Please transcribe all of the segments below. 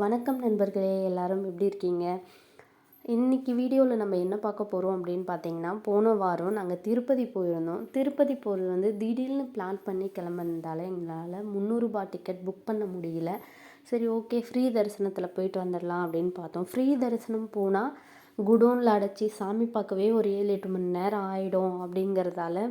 வணக்கம் நண்பர்களே எல்லாரும் எப்படி இருக்கீங்க? இன்றைக்கி வீடியோவில் நம்ம என்ன பார்க்க போகிறோம் அப்படின்னு பார்த்தீங்கன்னா போன வாரம் நாங்கள் திருப்பதி போயிருந்தோம். திருப்பதி போகிறது வந்து திடீர்னு பிளான் பண்ணி கிளம்புனதால எங்களால் முந்நூறுபா டிக்கெட் புக் பண்ண முடியல. சரி ஓகே ஃப்ரீ தரிசனத்தில் போயிட்டு வந்துடலாம் அப்படின்னு பார்த்தோம். ஃப்ரீ தரிசனம் போனால் குடோனில் அடைச்சி சாமி பார்க்கவே ஒரு ஏழு எட்டு மணி நேரம் ஆகிடும் அப்படிங்கிறதால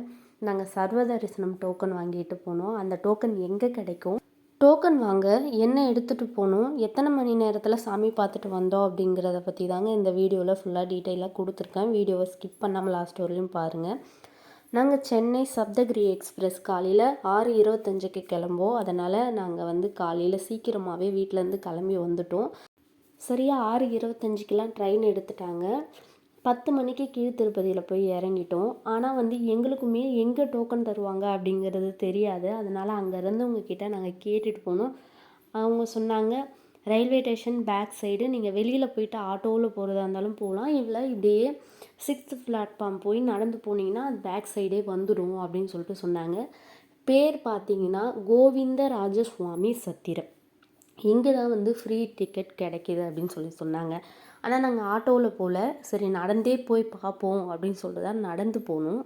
நாங்கள் சர்வ தரிசனம் டோக்கன் வாங்கிட்டு போனோம். அந்த டோக்கன் எங்கே கிடைக்கும்? டோக்கன் வாங்க என்ன எடுத்துகிட்டு போகணும்? எத்தனை மணி நேரத்தில் சாமி பார்த்துட்டு வந்தோம் அப்படிங்கிறத பற்றி தாங்க இந்த வீடியோவில் ஃபுல்லாக டீட்டெயிலாக கொடுத்துருக்கேன். வீடியோவை ஸ்கிப் பண்ணாமல் லாஸ்ட் வரலையும் பாருங்கள் நாங்கள் சென்னை சப்தகிரி எக்ஸ்பிரஸ் காலையில் ஆறு இருபத்தஞ்சுக்கு கிளம்போம் அதனால் நாங்கள் வந்து காலையில் சீக்கிரமாகவே வீட்டிலேருந்து கிளம்பி வந்துட்டோம். சரியாக ஆறு இருபத்தஞ்சிக்கெலாம் ட்ரெயின் எடுத்துட்டாங்க. பத்து மணிக்கு கீழ் திருப்பதியில் போய் இறங்கிட்டோம். ஆனால் வந்து எங்களுக்குமே எங்கே டோக்கன் தருவாங்க அப்படிங்கிறது தெரியாது. அதனால் அங்கே இருந்தவங்கக்கிட்ட நாங்கள் கேட்டுட்டு போனோம். அவங்க சொன்னாங்க ரயில்வே ஸ்டேஷன் பேக் சைடு நீங்கள் வெளியில் போயிட்டு ஆட்டோவில் போகிறதா இருந்தாலும் போகலாம் இல்லை இப்படியே சிக்ஸ்த் பிளாட்ஃபார்ம் போய் நடந்து போனீங்கன்னா அது பேக் சைடே வந்துடும் அப்படின்னு சொல்லிட்டு சொன்னாங்க. பேர் பார்த்தீங்கன்னா கோவிந்த ராஜசுவாமி சத்திரம். இங்கே தான் வந்து ஃப்ரீ டிக்கெட் கிடைக்கிது அப்படின்னு சொல்லி சொன்னாங்க. ஆனால் நாங்கள் ஆட்டோவில் போகல சரி நடந்தே போய் பார்ப்போம் அப்படின்னு சொல்லிட்டு தான் நடந்து போனோம்.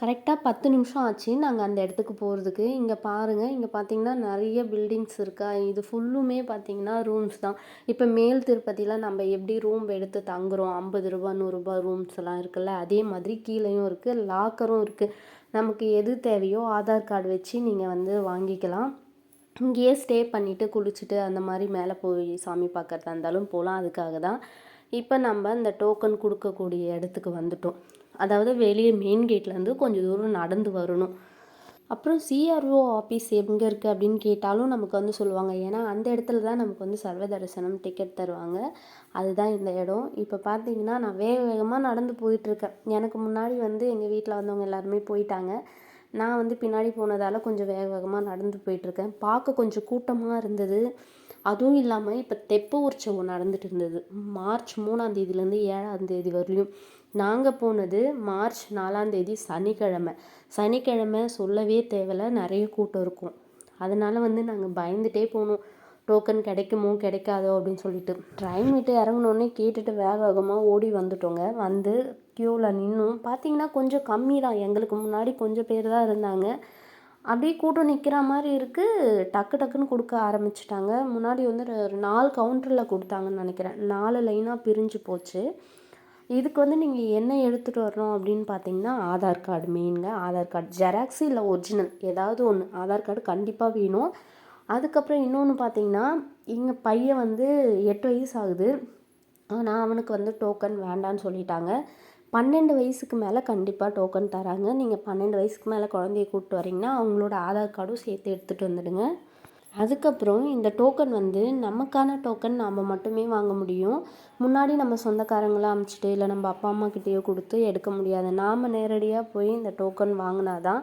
கரெக்டாக பத்து நிமிஷம் ஆச்சு. நாங்கள் அந்த இடத்துக்கு போகிறதுக்கு இங்கே பாருங்கள் இங்கே பார்த்தீங்கன்னா நிறைய பில்டிங்ஸ் இருக்கா? இது ஃபுல்லுமே பார்த்தீங்கன்னா ரூம்ஸ் தான். இப்போ மேல் திருப்பதியில் நம்ம எப்படி ரூம் எடுத்து தங்குறோம்? ஐம்பது ரூபா நூறுரூபா ரூம்ஸ் எல்லாம் இருக்குல்ல? அதே மாதிரி கீழேயும் இருக்குது லாக்கரும் இருக்குது நமக்கு எது தேவையோ ஆதார் கார்டு வச்சு நீங்கள் வந்து வாங்கிக்கலாம். இங்கேயே ஸ்டே பண்ணிவிட்டு குளிச்சுட்டு அந்த மாதிரி மேலே போய் சாமி பார்க்குறதா இருந்தாலும் போகலாம். அதுக்காக தான் இப்போ நம்ம இந்த டோக்கன் கொடுக்கக்கூடிய இடத்துக்கு வந்துட்டோம். அதாவது வெளியே மெயின் கேட்லேருந்து கொஞ்சம் தூரம் நடந்து வரணும். அப்புறம் சிஆர்ஓ ஆஃபீஸ் எங்கே இருக்குது அப்படின்னு கேட்டாலும் நமக்கு வந்து சொல்லுவாங்க. ஏன்னா அந்த இடத்துல தான் நமக்கு வந்து சர்வ தரிசனம் டிக்கெட் தருவாங்க. அதுதான் இந்த இடம். இப்போ பார்த்தீங்கன்னா நான் வேக வேகமாக நடந்து போயிட்டுருக்கேன் எனக்கு முன்னாடி வந்து எங்கள் வீட்டில் வந்தவங்க எல்லாருமே போயிட்டாங்க. நான் வந்து பின்னாடி போனதால் கொஞ்சம் வேக வேகமாக நடந்து போயிட்டுருக்கேன். பார்க்க கொஞ்சம் கூட்டமாக இருந்தது. அதுவும் இல்லாமல் இப்போ தெப்ப உற்சவம் நடந்துட்டு இருந்தது. மார்ச் மூணாந்தேதியிலேருந்து ஏழாந்தேதி வரலையும் நாங்கள் போனது மார்ச் நாலாந்தேதி சனிக்கிழமை. சனிக்கிழமை சொல்லவே தேவையில்ல நிறைய கூட்டம் இருக்கும். அதனால் வந்து நாங்கள் பயந்துகிட்டே போனோம். டோக்கன் கிடைக்குமோ கிடைக்காதோ அப்படின்னு சொல்லிட்டு. ட்ரெயின் விட்டு இறங்கினோடனே கேட்டுட்டு வேக வேகமாக ஓடி வந்துட்டோங்க. வந்து க்யூவில் நின்றும் பார்த்தீங்கன்னா கொஞ்சம் கம்மி தான் எங்களுக்கு முன்னாடி கொஞ்சம் பேர் தான் இருந்தாங்க. அப்படியே கூட்டம் நிற்கிற மாதிரி இருக்குது டக்கு டக்குன்னு கொடுக்க ஆரம்பிச்சிட்டாங்க. முன்னாடி வந்து ஒரு நாலு கவுண்டரில் கொடுத்தாங்கன்னு நினைக்கிறேன். நாலு லைனாக பிரிஞ்சு போச்சு. இதுக்கு வந்து நீங்கள் என்ன எடுத்துகிட்டு வரணும் அப்படின்னு பார்த்தீங்கன்னா ஆதார் கார்டு மெயினுங்க ஆதார் கார்டு ஜெராக்ஸு இல்லை ஒரிஜினல் ஏதாவது ஒன்று ஆதார் கார்டு கண்டிப்பாக வேணும். அதுக்கப்புறம் இன்னொன்று பார்த்தீங்கன்னா எங்கள் பையன் வந்து எட்டு வயசு ஆகுது ஆனால் அவனுக்கு வந்து டோக்கன் வேண்டான்னு சொல்லிட்டாங்க. பன்னெண்டு வயசுக்கு மேலே கண்டிப்பாக டோக்கன் தராங்க. நீங்கள் பன்னெண்டு வயசுக்கு மேலே குழந்தைய கூப்பிட்டு வரீங்கன்னா அவங்களோட ஆதார் கார்டும் சேர்த்து எடுத்துகிட்டு வந்துடுங்க. அதுக்கப்புறம் இந்த டோக்கன் வந்து நமக்கான டோக்கன் நாம் மட்டுமே வாங்க முடியும். முன்னாடி நம்ம சொந்தக்காரங்களை அமுச்சிட்டு இல்லை நம்ம அப்பா அம்மா கிட்டேயோ கொடுத்து எடுக்க முடியாது. நாம் நேரடியாக போய் இந்த டோக்கன் வாங்கினா தான்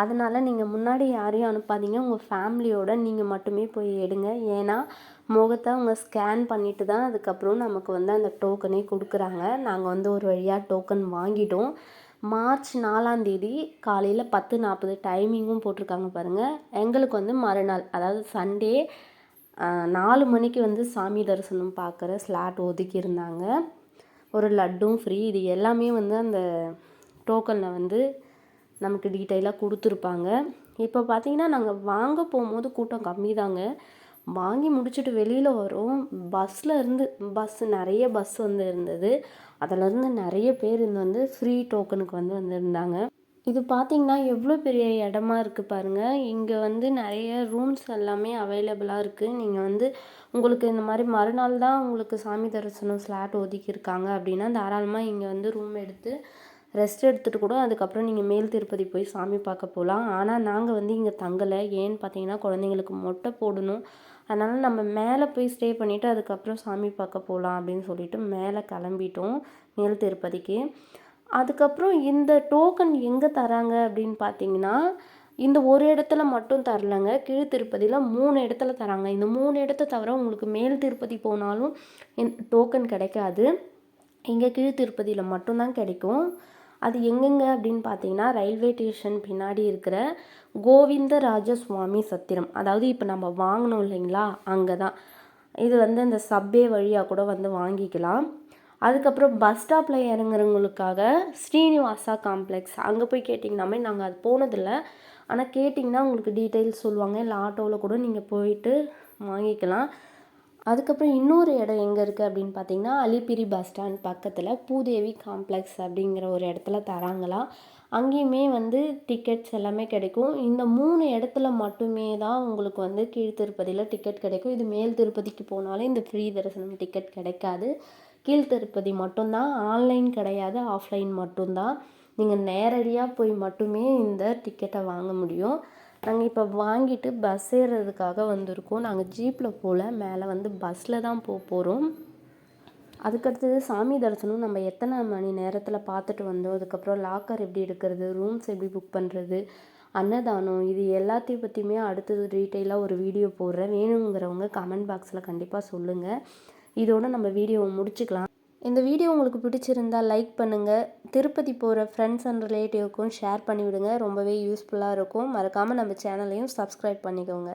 அதனால் நீங்கள் முன்னாடி யாரையும் அனுப்பாதீங்க. உங்கள் ஃபேமிலியோட நீங்கள் மட்டுமே போய் எடுங்க. ஏன்னா முகத்தை அவங்க ஸ்கேன் பண்ணிவிட்டு தான் அதுக்கப்புறம் நமக்கு வந்து அந்த டோக்கனே கொடுக்குறாங்க. நாங்கள் வந்து ஒரு வழியாக டோக்கன் வாங்கிட்டோம். மார்ச் நாலாந்தேதி காலையில் பத்து நாற்பது டைமிங்கும் போட்டிருக்காங்க பாருங்கள் எங்களுக்கு வந்து மறுநாள் அதாவது சண்டே நாலு மணிக்கு வந்து சாமி தரிசனம் பார்க்குற ஸ்லாட் ஒதுக்கியிருந்தாங்க. ஒரு லட்டும் ஃப்ரீ இது எல்லாமே வந்து அந்த டோக்கனில் வந்து நமக்கு டீட்டெயிலாக கொடுத்துருப்பாங்க. இப்போ பார்த்தீங்கன்னா நாங்கள் வாங்க போகும்போது கூட்டம் கம்மி தாங்க வாங்கி முடிச்சுட்டு வெளியில் வரோம். பஸ்ஸில் இருந்து பஸ் நிறைய பஸ் வந்து இருந்தது. அதிலேருந்து நிறைய பேர் இங்கே வந்து ஃப்ரீ டோக்கனுக்கு வந்து வந்திருந்தாங்க. இது பார்த்திங்கன்னா எவ்வளோ பெரிய இடமா இருக்குது பாருங்கள் இங்கே வந்து நிறைய ரூம்ஸ் எல்லாமே அவைலபிளாக இருக்குது நீங்கள் வந்து உங்களுக்கு இந்த மாதிரி மறுநாள் தான் உங்களுக்கு சாமி தரிசனம் ஸ்லாட் ஒதுக்கியிருக்காங்க அப்படின்னா தாராளமாக இங்கே வந்து ரூம் எடுத்து ரெஸ்ட் எடுத்துகிட்டு கூட அதுக்கப்புறம் நீங்கள் மேல் திருப்பதி போய் சாமி பார்க்க போகலாம் ஆனால் நாங்கள் வந்து இங்கே தங்கலை. ஏன்னு பார்த்தீங்கன்னா குழந்தைங்களுக்கு மொட்டை போடணும். அதனால் நம்ம மேலே போய் ஸ்டே பண்ணிவிட்டு அதுக்கப்புறம் சாமி பார்க்க போகலாம் அப்படின்னு சொல்லிட்டு மேலே கிளம்பிட்டோம் மேல் திருப்பதிக்கு. அதுக்கப்புறம் இந்த டோக்கன் எங்கே தராங்க அப்படின்னு பார்த்தீங்கன்னா இந்த ஒரு இடத்துல மட்டும் தரலங்க. கீழ் திருப்பதியில் மூணு இடத்துல தராங்க. இந்த மூணு இடத்த தவிர உங்களுக்கு மேல் திருப்பதி போனாலும் டோக்கன் கிடைக்காது. இங்கே கீழ் திருப்பதியில் மட்டும்தான் கிடைக்கும். அது எங்கெங்க அப்படின்னு பார்த்தீங்கன்னா ரயில்வே ஸ்டேஷன் பின்னாடி இருக்கிற கோவிந்தராஜ சுவாமி சத்திரம். அதாவது இப்போ நம்ம வாங்கினோம் இல்லைங்களா? அங்கே தான் இது வந்து அந்த சப்வே வழியாக கூட வந்து வாங்கிக்கலாம். அதுக்கப்புறம் பஸ் ஸ்டாப்பில் இறங்குறவங்களுக்காக ஸ்ரீனிவாசா காம்ப்ளெக்ஸ். அங்கே போய் கேட்டிங்கனாமே நாங்கள் அது போனதில்லை. ஆனால் கேட்டிங்கன்னா உங்களுக்கு டீட்டெயில்ஸ் சொல்லுவாங்க. இல்லை ஆட்டோவில் கூட நீங்கள் போயிட்டு வாங்கிக்கலாம். அதுக்கப்புறம் இன்னொரு இடம் எங்கே இருக்குது அப்படின்னு பார்த்தீங்கன்னா அலிபிரி பஸ் ஸ்டாண்ட் பக்கத்தில் பூதேவி காம்ப்ளெக்ஸ் அப்படிங்கிற ஒரு இடத்துல தராங்களாம். அங்கேயுமே வந்து டிக்கெட்ஸ் எல்லாமே கிடைக்கும். இந்த மூணு இடத்துல மட்டுமே தான் உங்களுக்கு வந்து கீழ் திருப்பதியில் டிக்கெட் கிடைக்கும். இது மேல் திருப்பதிக்கு போனாலே இந்த ஃப்ரீ தரிசனம் டிக்கெட் கிடைக்காது. கீழ் திருப்பதி மட்டும்தான் ஆன்லைன் கிடையாது ஆஃப்லைன் மட்டும்தான். நீங்கள் நேரடியாக போய் மட்டுமே இந்த டிக்கெட்டை வாங்க முடியும். நாங்கள் இப்போ வாங்கிட்டு பஸ் ஏறுறதுக்காக வந்திருக்கோம். நாங்கள் ஜீப்பில் போகல மேலே வந்து பஸ்ஸில் தான் போக போகிறோம் அதுக்கடுத்தது சாமி தரிசனம். நம்ம எத்தனை மணி நேரத்தில் பார்த்துட்டு வந்தோம். அதுக்கப்புறம் லாக்கர் எப்படி எடுக்கிறது ரூம்ஸ் எப்படி புக் பண்ணுறது அன்னதானம் இது எல்லாத்தையும் பற்றியுமே அடுத்தது டீட்டெயிலாக ஒரு வீடியோ போடுறேன். வேணுங்கிறவங்க கமெண்ட் பாக்ஸில் கண்டிப்பாக சொல்லுங்கள் இதோட நம்ம வீடியோவை முடிச்சுக்கலாம். இந்த வீடியோ உங்களுக்கு பிடிச்சிருந்தா லைக் பண்ணுங்கள் திருப்பதி போகிற ஃப்ரெண்ட்ஸ் அண்ட் ரிலேட்டிவ்க்கும் ஷேர் பண்ணிவிடுங்க. ரொம்பவே யூஸ்ஃபுல்லாக இருக்கும். மறக்காமல் நம்ம சேனலையும் சப்ஸ்கிரைப் பண்ணிக்கோங்க.